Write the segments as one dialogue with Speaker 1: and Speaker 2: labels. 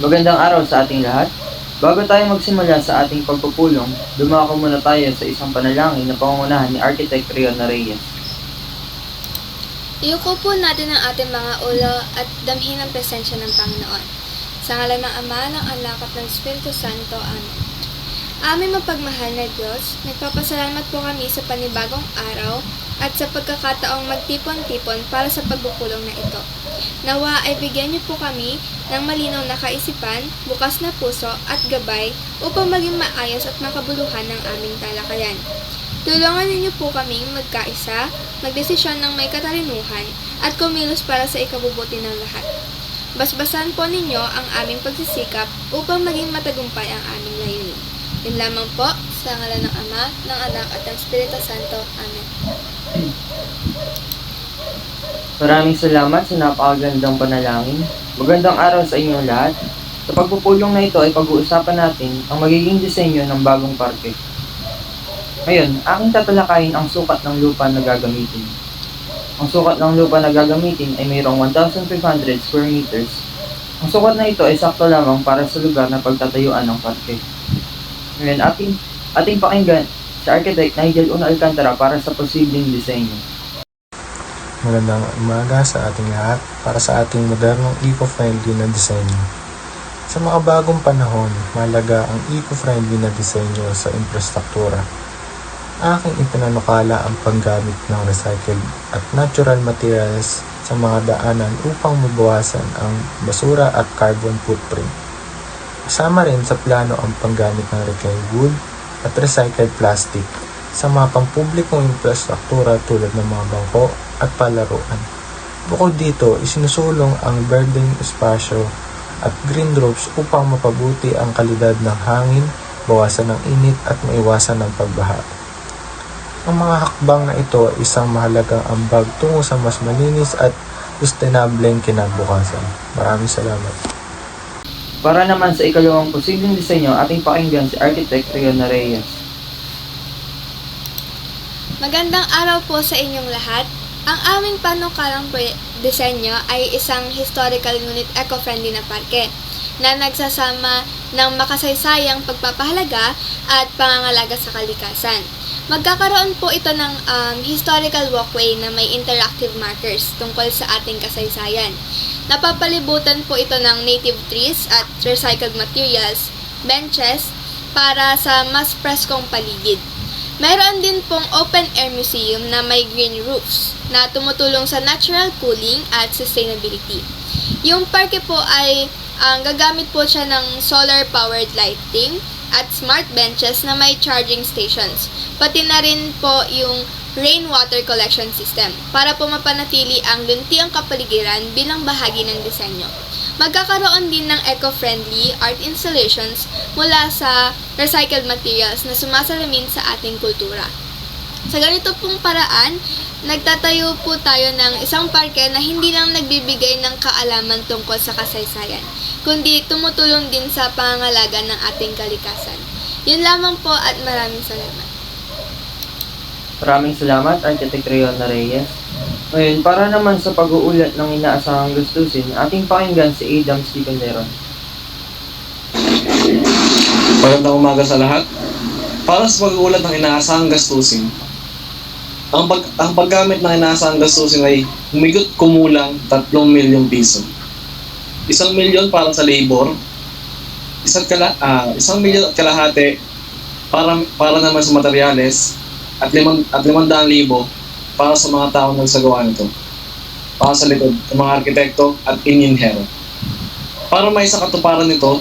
Speaker 1: Magandang araw sa ating lahat. Bago tayo magsimula sa ating pagpupulong, dumako muna tayo sa isang panalangin na pangungunahan ni Architect Rion Reyes.
Speaker 2: Iyuko po natin ang ating mga ulo at damhin ang presensya ng Panginoon. Sa ngalan ng Ama, ng Anak at ng Espiritu Santo. Amen. Aming mapagmahal na Diyos, nagpapasalamat po kami sa panibagong araw at sa pagkakataong magtipon-tipon para sa pagbukulong na ito. Nawa ay bigyan niyo po kami ng malinaw na kaisipan, bukas na puso at gabay upang maging maayos at makabuluhan ng aming talakayan. Tulungan ninyo po kaming magkaisa, magdesisyon ng may katalinuhan, at kumilos para sa ikabubuti ng lahat. Basbasan po ninyo ang aming pagsisikap upang maging matagumpay ang aming layunin. Yun lamang po, sa ngalan ng Ama, ng Anak at ng Espiritu Santo. Amen.
Speaker 1: Maraming salamat sa napakagandang panalangin. Magandang araw sa inyong lahat. Sa pagpupulong na ito ay pag-uusapan natin ang magiging disenyo ng bagong parke. Ngayon, aking tatalakayin ang sukat ng lupa na gagamitin. Ang sukat ng lupa na gagamitin ay mayroong 1,500 square meters. Ang sukat na ito ay sakto lamang para sa lugar na pagtatayuan ng parke. Ngayon, ating, ating pakinggan si Architect Nigel Una Alcantara para sa posibleng disenyo.
Speaker 3: Magandang umaga sa ating lahat para sa ating modernong eco-friendly na disenyo. Sa mga bagong panahon, malaga ang eco-friendly na disenyo sa infrastruktura. Aking ipinanukala ang paggamit ng recycled at natural materials sa mga daanan upang mabawasan ang basura at carbon footprint. Kasama rin sa plano ang paggamit ng reclaimed wood at recycled plastic sa mga pampublikong infrastruktura tulad ng mga bangko at palaruan. Bukod dito, isinusulong ang birding espasyo at green roofs upang mapabuti ang kalidad ng hangin, bawasan ng init at maiwasan ng pagbaha. Ang mga hakbang na ito ay isang mahalagang ambag tungo sa mas malinis at sustainableng kinabukasan. Maraming salamat.
Speaker 1: Para naman sa ikalawang posibleng disenyo, ating pakinggan si Architect Rion Reyes.
Speaker 2: Magandang araw po sa inyong lahat. Ang aming panukalang disenyo ay isang historical ngunit eco-friendly na parke na nagsasama ng makasaysayang pagpapahalaga at pangangalaga sa kalikasan. Magkakaroon po ito ng um, historical walkway na may interactive markers tungkol sa ating kasaysayan. Napapalibutan po ito ng native trees at recycled materials, benches, para sa mas preskong paligid. Mayroon din pong open-air museum na may green roofs na tumutulong sa natural cooling at sustainability. Yung parke po ay ang gagamit po siya ng solar-powered lighting at smart benches na may charging stations. Pati na rin po yung rainwater collection system para po mapanatili ang luntiang kapaligiran bilang bahagi ng disenyo. Magkakaroon din ng eco-friendly art installations mula sa recycled materials na sumasalamin sa ating kultura. Sa ganito pong paraan, nagtatayo po tayo ng isang parke na hindi lang nagbibigay ng kaalaman tungkol sa kasaysayan, kundi tumutulong din sa pangangalaga ng ating kalikasan. Yun lamang po at maraming salamat.
Speaker 1: Maraming salamat, Architect Rion Reyes. Ngayon, para naman sa pag-uulat ng inaasahang gustusin, ating pakinggan si Adam Stephen Leron.
Speaker 4: Magandang umaga sa lahat. Para sa pag-uulat ng inaasahang gastusin, ang, pag, ang paggamit ng inaasahang gastusin ay humigot kumulang 3 milyong piso. Isang milyon para sa labor, isang, kala, ah, isang milyon at kalahati para, para naman sa materyales, at limang, at limandaan libo para sa mga taong nagsagawa nito. Para sa likod ng mga arkitekto at inyinhero. Para may sa katuparan nito,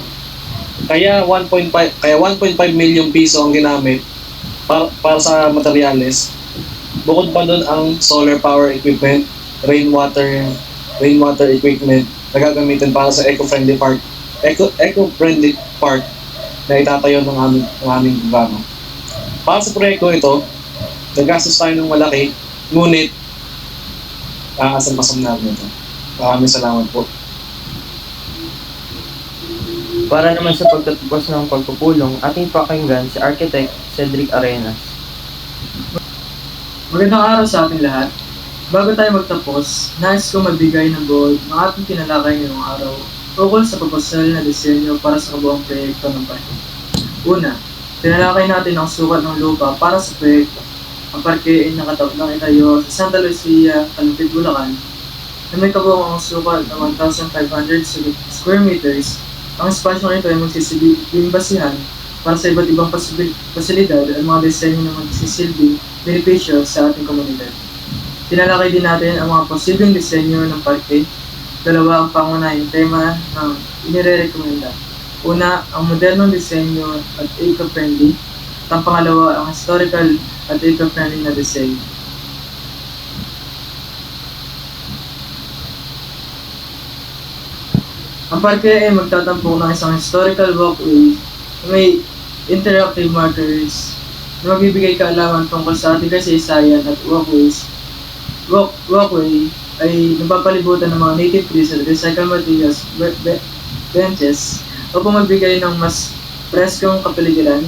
Speaker 4: kaya 1.5 kaya 1.5 million piso ang ginamit para, para sa materyales. Bukod pa doon ang solar power equipment, rainwater rainwater equipment na gagamitin para sa eco-friendly park. Eco, eco-friendly park na itatayo ng aming, ng aming programa. Para sa proyekto ito, nagastos tayo ng malaki, ngunit aasam-asam namin ito. Maraming salamat po.
Speaker 1: Para naman sa pagtatapos ng pagpupulong, ating pakinggan si Architect Cedric Arenas.
Speaker 5: Magandang araw sa ating lahat. Bago tayo magtapos, nais ko magbigay ng goal ng ating tinalakay ngayong araw Tungkol sa proposal na disenyo para sa kabuang proyekto ng parke. Una, tinalakay natin ang sukat ng lupa para sa proyekto. Ang parke ay nakatap ng itayo sa Santa Lucia, Calupit, Bulacan, na may kabuang ang sukat ng 1,500 square meters. Ang espasyong ito ay magsisilbing basihan para sa iba't ibang pasilidad at mga disenyo na magsisilbing benepisyo sa ating komunidad. Tinalakay din natin ang mga posibleng disenyo ng parke. Dalawa ang pangunahing tema ng inire-recommenda. Una, ang modernong disenyo at eco-friendly. At ang pangalawa, ang historical at eco-friendly na disenyo. Ang parke ay magtatampok ng isang historical walkway na may interactive markers na magbibigay kaalaman tungkol sa ating kasaysayan at walkways. Walk, walkway ay napapalibutan ng mga native trees at recycled materials, be- be- benches, upang magbigay ng mas preskong kapaligiran.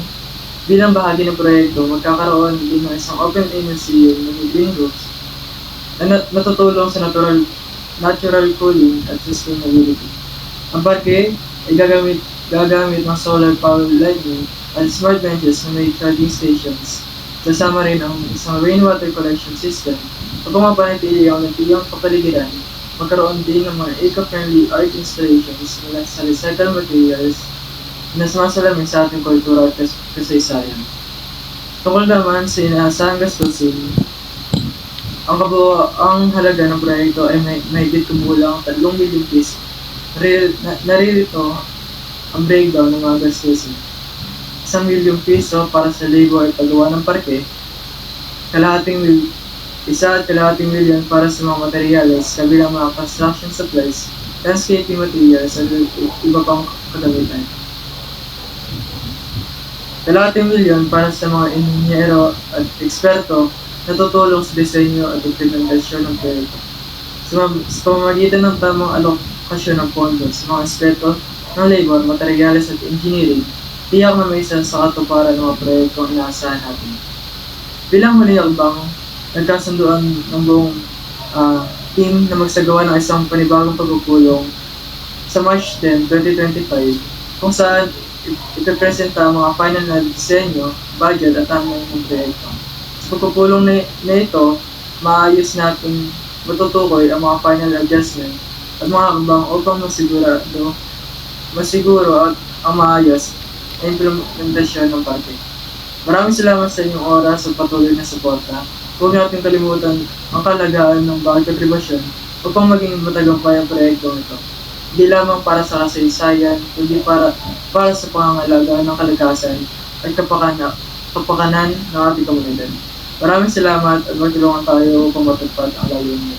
Speaker 5: Bilang bahagi ng proyekto, magkakaroon din ng isang open-air museum na may green roofs na nat- natutulong sa natural natural cooling at sustainability. Ang parke ay gagamit, gagamit ng solar power lighting at smart benches na may charging stations. Kasama rin ang isang rainwater collection system upang mapanatili ang natiyang kapaligiran. Magkaroon din ng mga eco-friendly art installations mula sa recycled materials na sumasalamin sa ating kultura at kas- kasaysayan. Tungkol naman sa inaasahang gastusin, ang kabuo ang halaga ng proyekto ay may, may kumulang 3 milyong piso. Na, naririto ang breakdown ng mga gastusin. 1 milyong piso para sa labor at paggawa ng parke, kalahating isa at kalahating milyon para sa mga materyales kabilang mga construction supplies, landscaping materials at iba pang kagamitan. Kalahating milyon para sa mga inhinyero at eksperto na tutulong sa disenyo at implementasyon ng proyekto. Sa, sa pamamagitan ng tamang alokasyon ng pondo sa mga aspeto ng labor, materyales at engineering, tiyak na may isa sa katuparan ng mga proyektong inaasahan natin. Bilang huli bang nagkasunduan ng buong ah, team na magsagawa ng isang panibagong pagpupulong sa March 10, 2025 kung saan ip- ipipresenta ang mga final na disenyo, budget at timeline ng proyekto. Sa pagpupulong na, na ito, maayos natin matutukoy ang mga final adjustment at mga habang upang masigurado, masiguro at ang maayos na implementasyon ng parke. Maraming salamat sa inyong oras at patuloy na suporta. Huwag natin kalimutan ang kalagaan ng bawat kontribusyon upang maging matagumpay ang proyekto ito. Hindi lamang para sa kasaysayan, kundi para para sa pangangalagaan ng kalikasan at kapakanan, kapakanan ng ating komunidad. Maraming salamat at magtulungan tayo upang matupad ang layunin.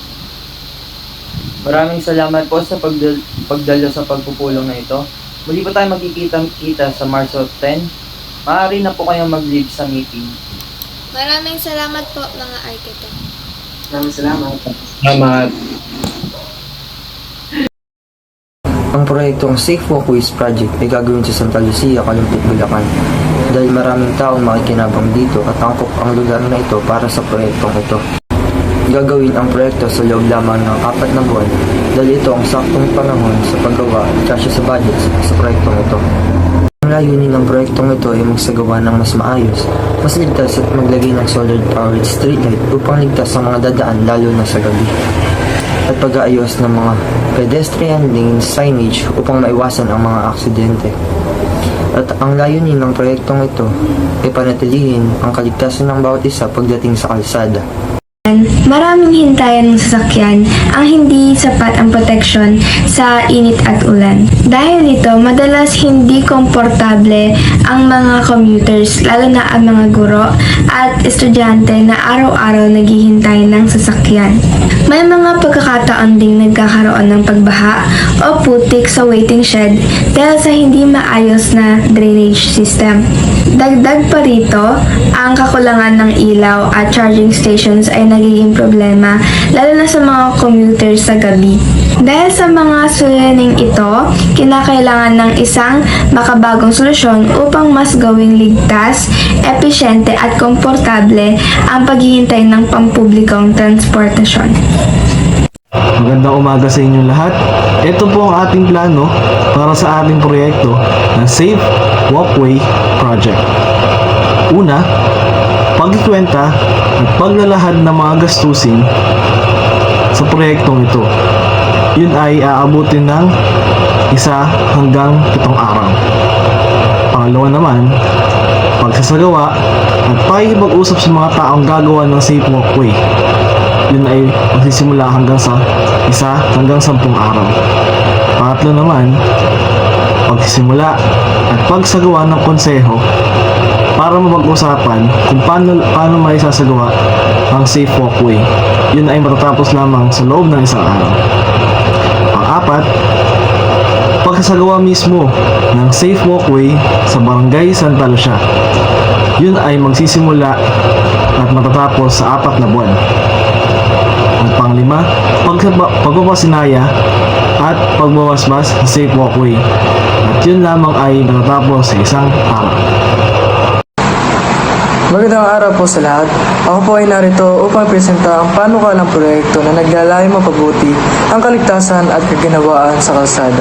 Speaker 6: Maraming salamat po sa pagdal- pagdalo sa pagpupulong na ito. Muli po tayo magkikita-kita sa Marso 10. Maaari na po kayong mag-leave sa meeting.
Speaker 7: Maraming salamat po mga architect.
Speaker 5: Maraming salamat.
Speaker 4: Salamat.
Speaker 6: Ang proyektong Safe Walkways Project ay gagawin sa Santa Lucia, Calumpit, Bulacan. Dahil maraming taong makikinabang dito at angkop ang lugar na ito para sa proyektong ito. Gagawin ang proyekto sa loob lamang ng apat na buwan dahil ito ang saktong panahon sa paggawa at kasya sa budget sa proyektong ito. Ang layunin ng proyektong ito ay magsagawa ng mas maayos, mas ligtas at maglagay ng solar-powered streetlight upang ligtas ang mga dadaan lalo na sa gabi at pag-aayos ng mga pedestrian lane signage upang maiwasan ang mga aksidente. At ang layunin ng proyektong ito ay panatilihin ang kaligtasan ng bawat isa pagdating sa kalsada.
Speaker 2: Maraming hintayan ng sasakyan ang hindi sapat ang proteksyon sa init at ulan. Dahil dito, madalas hindi komportable ang mga commuters, lalo na ang mga guro at estudyante na araw-araw naghihintay ng sasakyan. May mga pagkakataon ding nagkakaroon ng pagbaha o putik sa waiting shed dahil sa hindi maayos na drainage system. Dagdag pa rito, ang kakulangan ng ilaw at charging stations ay nagiging problema lalo na sa mga commuters sa gabi. Dahil sa mga suliraning ito, kinakailangan ng isang makabagong solusyon upang mas gawing ligtas, epesyente at komportable ang paghihintay ng pampublikong transportasyon.
Speaker 8: Magandang umaga sa inyong lahat. Ito po ang ating plano para sa ating proyekto ng Safe Walkway Project. Una, pagkikwenta at paglalahad ng mga gastusin sa proyektong ito. Yun ay aabutin ng isa hanggang pitong araw. Pangalawa naman, pagsasagawa at pakikipag-usap sa mga taong gagawa ng safe walkway yun ay magsisimula hanggang sa isa hanggang sampung araw. Pangatlo naman, pagsisimula at pagsagawa ng konseho para mapag-usapan kung paano, paano may sasagawa ang safe walkway. Yun ay matatapos lamang sa loob ng isang araw. Pang-apat, pagsasagawa mismo ng safe walkway sa barangay Santa Lucia. Yun ay magsisimula at matatapos sa apat na buwan. At panglima, pagpapa- pagpapasinaya at pagbawasbas sa safe walkway. At yun lamang ay matatapos sa isang araw.
Speaker 9: Magandang araw po sa lahat. Ako po ay narito upang presenta ang panukalang proyekto na naglalayong mapabuti ang kaligtasan at kaginawaan sa kalsada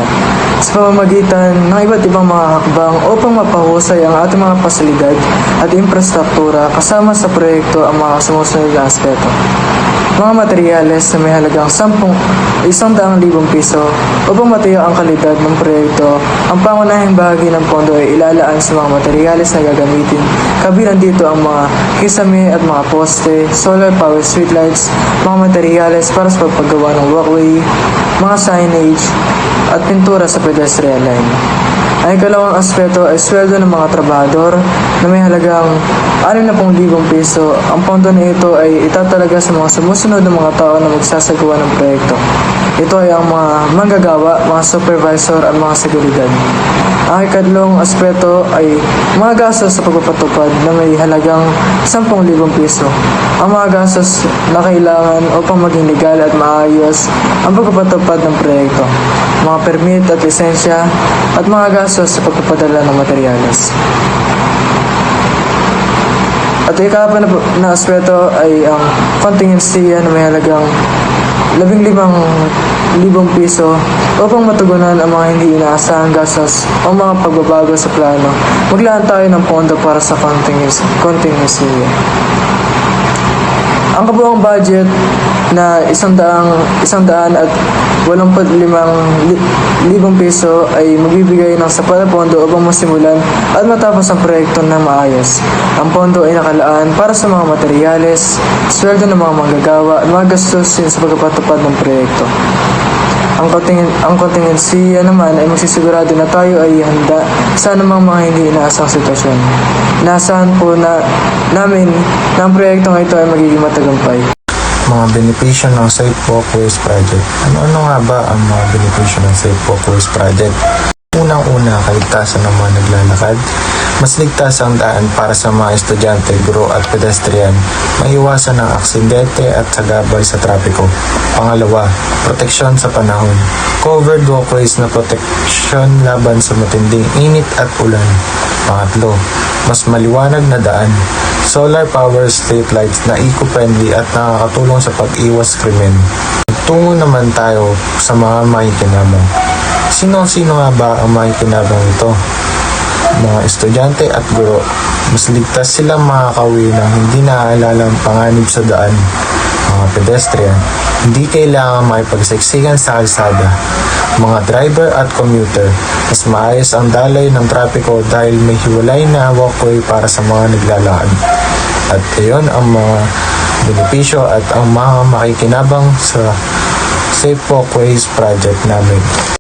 Speaker 9: sa pamamagitan ng iba't ibang mga hakbang upang mapahusay ang ating mga pasilidad at infrastruktura kasama sa proyekto ang mga sumusunod na aspeto. Mga materyales na may halagang 10 100,000 piso upang matiyak ang kalidad ng proyekto. Ang pangunahing bahagi ng pondo ay ilalaan sa mga materyales na gagamitin. Kabilang dito ang mga kisame at mga poste, solar power streetlights, mga materyales para sa pagpagawa ng walkway, mga signage, at pintura sa pedestrian line. Ang ikalawang aspeto ay sweldo ng mga trabahador na may halagang 60,000 piso. Ang pondo na ito ay itatalaga sa mga sumusunod na mga tao na magsasagawa ng proyekto. Ito ay ang mga manggagawa, mga supervisor at mga seguridad. Ang ikatlong aspeto ay mga gastos sa pagpapatupad na may halagang 10,000 piso. Ang mga gastos na kailangan upang maging legal at maayos ang pagpapatupad ng proyekto, mga permit at lisensya, at mga gastos sa pagpapadala ng materyales. At ikapat na, na aspeto ay ang contingency na may halagang 15,000 piso upang matugunan ang mga hindi inaasahang gastos o mga pagbabago sa plano. Maglaan tayo ng pondo para sa contingency. contingency. Ang kabuang budget na isang daang, isang daan at 85 li- libong piso ay magbibigay ng na pondo upang masimulan at matapos ang proyekto na maayos. Ang pondo ay nakalaan para sa mga materyales, sweldo ng mga manggagawa at mga gastusin sa pagpapatupad ng proyekto. Ang kontingin ang kontingensiya naman ay magsisigurado na tayo ay handa sa anumang mga hindi inaasang sitwasyon. Naasahan po na namin na ang proyektong ito ay magiging matagumpay.
Speaker 3: Mga benepisyo ng Safe Walkways Project. Ano-ano nga ba ang mga benepisyo ng Safe Walkways Project? Unang-una, kaligtasan ng mga naglalakad. Mas ligtas ang daan para sa mga estudyante, guro at pedestrian. Maiwasan ang aksidente at sagabal sa trapiko. Pangalawa, proteksyon sa panahon. Covered walkways na proteksyon laban sa matinding init at ulan. Pangatlo, mas maliwanag na daan. Solar power streetlights na eco-friendly at nakakatulong sa pag-iwas krimen. Tungo naman tayo sa mga makikinabang. Sino-sino nga ba ang makikinabang ito? Mga estudyante at guro. Mas ligtas silang makakauwi ng hindi naaalala ang panganib sa daan. Mga pedestrian, hindi kailangan makipagsiksikan sa kalsada. Mga driver at commuter, mas maayos ang dalay ng trapiko dahil may hiwalay na walkway para sa mga naglalakad. At iyon ang mga benepisyo at ang mga makikinabang sa Safe Walkways project namin.